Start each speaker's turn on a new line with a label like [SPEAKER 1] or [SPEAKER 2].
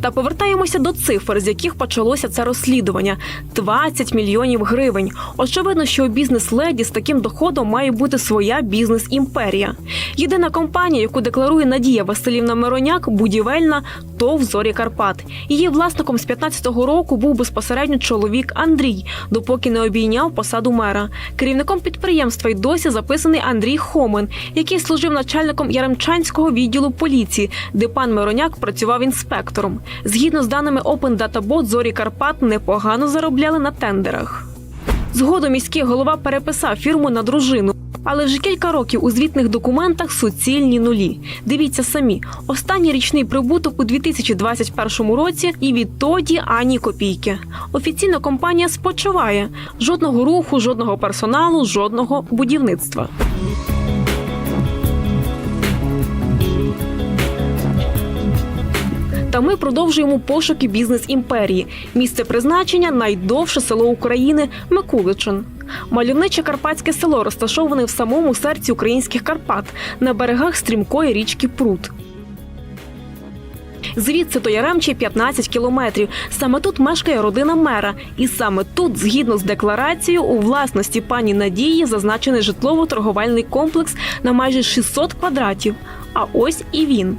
[SPEAKER 1] Та повертаємося до цифр, з яких почалося це розслідування: 20 мільйонів гривень. Очевидно, що у бізнес-леді з таким доходом має бути своя бізнес-імперія. Єдина компанія, яку декларує Надія Василівна Мироняк, будівельна ТОВ «Зорі Карпат. Її власником з 15-го року був безпосередньо чоловік Андрій, допоки не обійняв посаду мера. Керівником підприємства й досі записаний Андрій Хомин, який служив начальником Яремчанського відділу поліції, де пан Мироняк працював інспектором. Згідно з даними Open Data зорі Карпат непогано заробляли на тендерах. Згодом міський голова переписав фірму на дружину. Але вже кілька років у звітних документах суцільні нулі. Дивіться самі, останній річний прибуток у 2021 році і відтоді ані копійки. Офіційно компанія спочиває жодного руху, жодного персоналу, жодного будівництва. Ми продовжуємо пошуки бізнес-імперії. Місце призначення найдовше село України Микуличин. Мальовниче карпатське село розташоване в самому серці українських Карпат на берегах стрімкої річки Прут. Звідси до Яремчі 15 кілометрів. Саме тут мешкає родина мера, і саме тут, згідно з декларацією, у власності пані Надії зазначений житлово-торговельний комплекс на майже 600 квадратів. А ось і він.